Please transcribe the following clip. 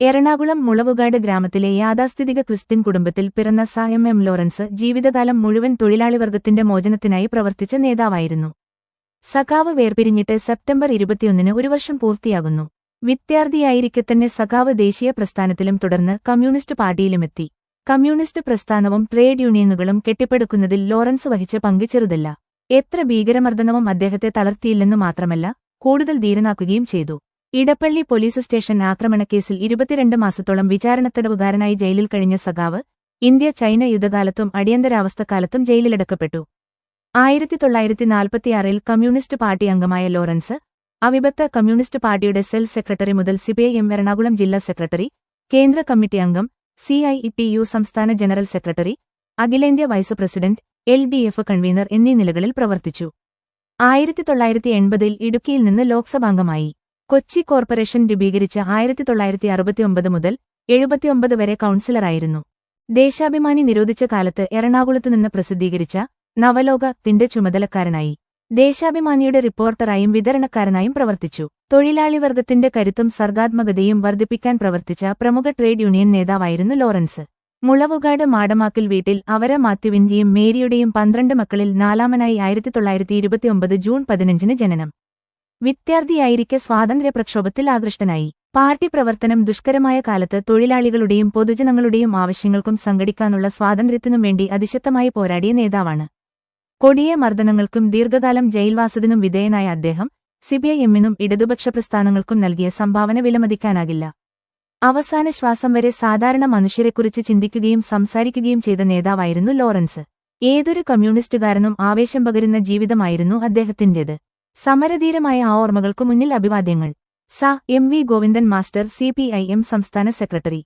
എറണാകുളം മുളവുകാട് ഗ്രാമത്തിലെ യാഥാസ്ഥിതിക ക്രിസ്ത്യൻ കുടുംബത്തിൽ പിറന്ന സ. എം. എം. ലോറൻസ് ജീവിതകാലം മുഴുവൻ തൊഴിലാളിവർഗത്തിന്റെ മോചനത്തിനായി പ്രവർത്തിച്ച നേതാവായിരുന്നു. സഖാവ് വേർപിരിഞ്ഞിട്ട് സെപ്റ്റംബർ ഇരുപത്തിയൊന്നിന് ഒരു വർഷം പൂർത്തിയാകുന്നു. വിദ്യാർത്ഥിയായിരിക്കെ തന്നെ സഖാവ് ദേശീയ പ്രസ്ഥാനത്തിലും തുടർന്ന് കമ്മ്യൂണിസ്റ്റ് പാർട്ടിയിലുമെത്തി. കമ്മ്യൂണിസ്റ്റ് പ്രസ്ഥാനവും ട്രേഡ് യൂണിയനുകളും കെട്ടിപ്പടുക്കുന്നതിൽ ലോറൻസ് വഹിച്ച പങ്ക് ചെറുതല്ല. എത്ര ഭീകരമർദ്ദനവും അദ്ദേഹത്തെ തളർത്തിയില്ലെന്നു മാത്രമല്ല കൂടുതൽ ധീരനാക്കുകയും ചെയ്തു. ഇടപ്പള്ളി പോലീസ് സ്റ്റേഷൻ ആക്രമണക്കേസിൽ ഇരുപത്തിരണ്ട് മാസത്തോളം വിചാരണത്തടവുകാരനായി ജയിലിൽ കഴിഞ്ഞ സഖാവ് ഇന്ത്യ ചൈന യുദ്ധകാലത്തും അടിയന്തരാവസ്ഥക്കാലത്തും ജയിലിലടക്കപ്പെട്ടു. ആയിരത്തി തൊള്ളായിരത്തി നാൽപ്പത്തിയാറിൽ കമ്മ്യൂണിസ്റ്റ് പാർട്ടി അംഗമായ ലോറൻസ് അവിഭക്ത കമ്മ്യൂണിസ്റ്റ് പാർട്ടിയുടെ സെൽ സെക്രട്ടറി മുതൽ സിപിഐഎം എറണാകുളം ജില്ലാ സെക്രട്ടറി കേന്ദ്ര കമ്മിറ്റി അംഗം സിഐഇടിയു സംസ്ഥാന ജനറൽ സെക്രട്ടറി അഖിലേന്ത്യാ vice president L D F convenor എന്നീ നിലകളിൽ പ്രവർത്തിച്ചു. ആയിരത്തി തൊള്ളായിരത്തി എൺപതിൽ ഇടുക്കിയിൽ നിന്ന് ലോക്സഭാംഗമായി. കൊച്ചി കോർപ്പറേഷൻ രൂപീകരിച്ച് ആയിരത്തി തൊള്ളായിരത്തി അറുപത്തിയൊമ്പത് മുതൽ എഴുപത്തിയൊമ്പത് വരെ കൌൺസിലറായിരുന്നു. ദേശാഭിമാനി നിരോധിച്ച കാലത്ത് എറണാകുളത്തുനിന്ന് പ്രസിദ്ധീകരിച്ച നവലോക ത്തിന്റെ ചുമതലക്കാരനായി ദേശാഭിമാനിയുടെ റിപ്പോർട്ടറായും വിതരണക്കാരനായും പ്രവർത്തിച്ചു. തൊഴിലാളി വർഗത്തിന്റെ കരുത്തും സർഗാത്മകതയും വർദ്ധിപ്പിക്കാൻ പ്രവർത്തിച്ച പ്രമുഖ ട്രേഡ് യൂണിയൻ നേതാവായിരുന്നു ലോറൻസ്. മുളവുകാട് മാടമാക്കിൽ വീട്ടിൽ അവര മാത്യുവിന്റെയും മേരിയുടെയും പന്ത്രണ്ട് മക്കളിൽ നാലാമനായി ആയിരത്തി തൊള്ളായിരത്തി ഇരുപത്തിയൊമ്പത് ജൂൺ പതിനഞ്ചിന് ജനനം. വിദ്യാർത്ഥിയായിരിക്കെ സ്വാതന്ത്ര്യ പ്രക്ഷോഭത്തിൽ ആകൃഷ്ടനായി. പാർട്ടി പ്രവർത്തനം ദുഷ്കരമായ കാലത്ത് തൊഴിലാളികളുടെയും പൊതുജനങ്ങളുടെയും ആവശ്യങ്ങൾക്കും സംഘടിക്കാനുള്ള സ്വാതന്ത്ര്യത്തിനും വേണ്ടി അതിശക്തമായി പോരാടിയ നേതാവാണ്. കൊടിയ മർദ്ദനങ്ങൾക്കും ദീർഘകാലം ജയിൽവാസത്തിനും വിധേയനായ അദ്ദേഹം സിപിഐഎമ്മിനും ഇടതുപക്ഷ പ്രസ്ഥാനങ്ങൾക്കും നൽകിയ സംഭാവന വിലമതിക്കാനാകില്ല. അവസാന ശ്വാസം വരെ സാധാരണ മനുഷ്യരെക്കുറിച്ച് ചിന്തിക്കുകയും സംസാരിക്കുകയും ചെയ്ത നേതാവായിരുന്നു ലോറൻസ്. ഏതൊരു കമ്മ്യൂണിസ്റ്റുകാരനും ആവേശം പകരുന്ന ജീവിതമായിരുന്നു അദ്ദേഹത്തിന്റേത് സമരധീരമായ ആ ഓർമ്മകൾക്കു മുന്നിൽ അഭിവാദ്യങ്ങൾ. സ. M. V. Govindan master C. P. I. M സംസ്ഥാന സെക്രട്ടറി.